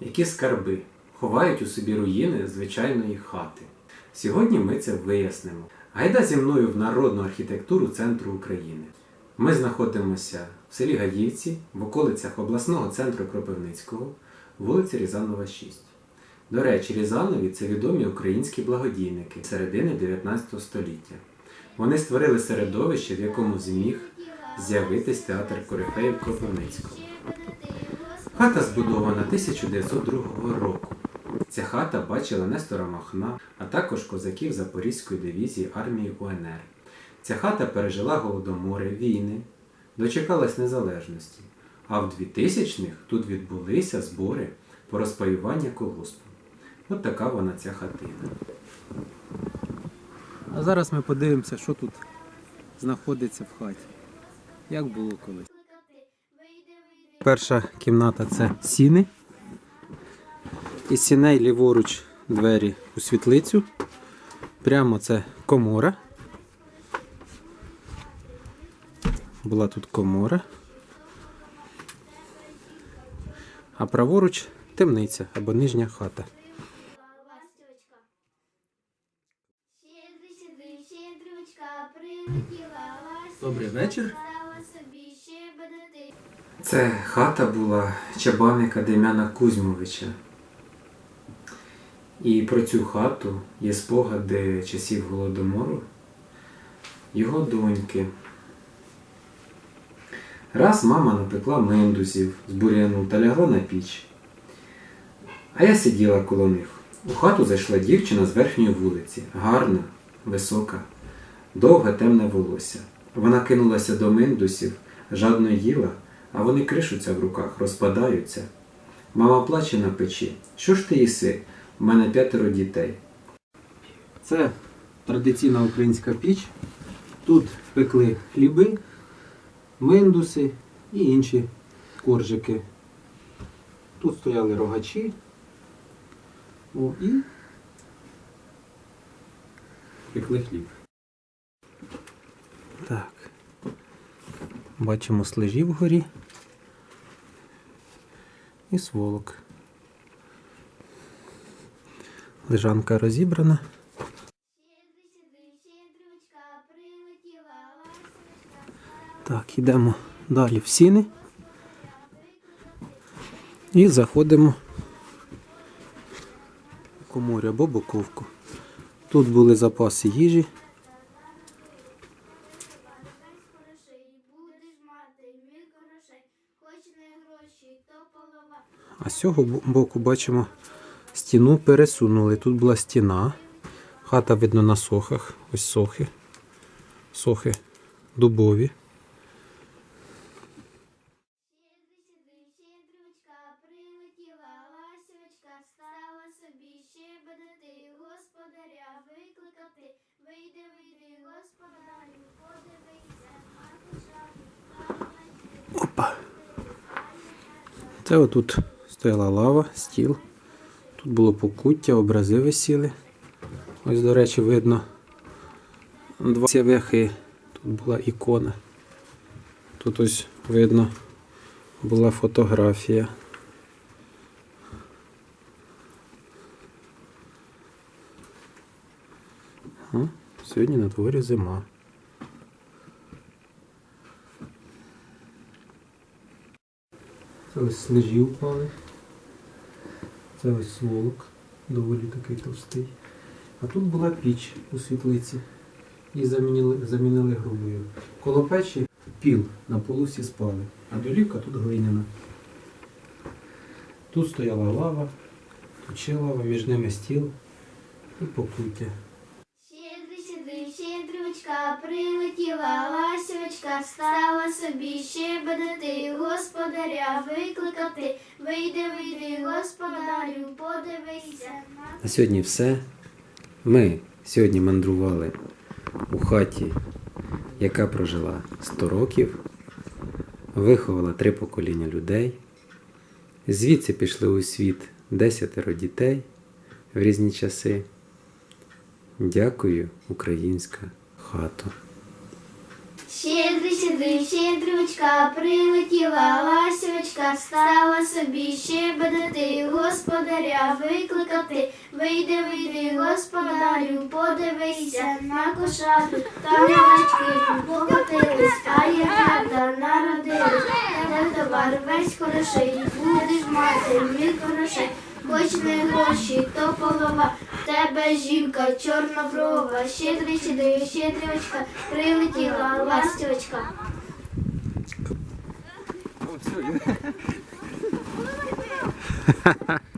Які скарби ховають у собі руїни звичайної хати? Сьогодні ми це вияснимо. Гайда зі мною в народну архітектуру центру України. Ми знаходимося в селі Гаївці, в околицях обласного центру Кропивницького, вулиця Рязанова, 6. До речі, Рязанові це відомі українські благодійники середини 19 століття. Вони створили середовище, в якому зміг з'явитись театр корифеїв Кропивницького. Хата збудована 1902 року. Ця хата бачила Нестора Махна, а також козаків Запорізької дивізії армії УНР. Ця хата пережила голодомори, війни, дочекалась незалежності. А в 2000-х тут відбулися збори по розпаювання колгоспу. От така вона ця хатина. А зараз ми подивимося, що тут знаходиться в хаті. Як було колись. Перша кімната це сіни. Із сіней ліворуч двері у світлицю. Прямо це комора. Була тут комора. А праворуч темниця або нижня хата. Добрий вечір. Це хата була чабаника Дем'яна Кузьмовича. І про цю хату є спогади часів Голодомору, його доньки. Раз мама напекла мендузів з бур'яну та лягла на піч. А я сиділа коло них. У хату зайшла дівчина з верхньої вулиці, гарна, висока, довге темне волосся. Вона кинулася до мендусів, жадно їла, а вони кришуться в руках, розпадаються. Мама плаче на печі. Що ж ти їси? У мене п'ятеро дітей. Це традиційна українська піч. Тут пекли хліби, миндуси і інші коржики. Тут стояли рогачі. О, і пекли хліб. Так. Бачимо слежі вгорі і сволок. Лежанка розібрана. Так, йдемо далі в сіни. І заходимо в коморю або боковку. Тут були запаси їжі. Без грошей будеш мати мій грошей. Хоч не гроші, то полова. А з цього боку бачимо стіну пересунули. Тут була стіна. Хата видно на сохах. Ось сохи. Сохи дубові. Щедрий, щедрий, щедрючка, прилетіла ласточка. Стала собі щебетати, господаря викликати. Вийди, вийди, господарю, подивися, мати жалю. Опа. Це отут стояла лава, стіл. Тут було покуття, образи висіли. Ось, до речі, видно два цвяхи. Тут була ікона. Тут ось видно була фотографія. Сьогодні на дворі зима. Це ось снежі впали. Це ось сволок, доволі такий товстий. А тут була піч у світлиці. Її замінили, замінили грубою. Коло печі піл на полу всі спали, а долівка тут глиняна. Тут стояла лава, тут ще лава, між ними стіл і покуття. Щедрий, прилетіла ласточка, стала собі щебетати, господаря викликати. Вийди, вийди, господарю, подивися. На сьогодні все. Ми сьогодні мандрували у хаті, яка прожила 100 років, виховала три покоління людей. Звідси пішли у світ десятеро дітей в різні часи. Дякую, українська хата. Щедрий, щедрий, щедрючка, прилетіла ласівочка, стала собі щебетати, господаря викликати. Вийди, вийди, господарю, подивися на кошату, там малички покотились, а ягнята народились. Та товар весь хороший, будеш мати мій хороший. Хоч не гроші, то полова, в тебе жінка чорноброва, щедрий, щедрий, щедрівочка, прилетіла ластівочка.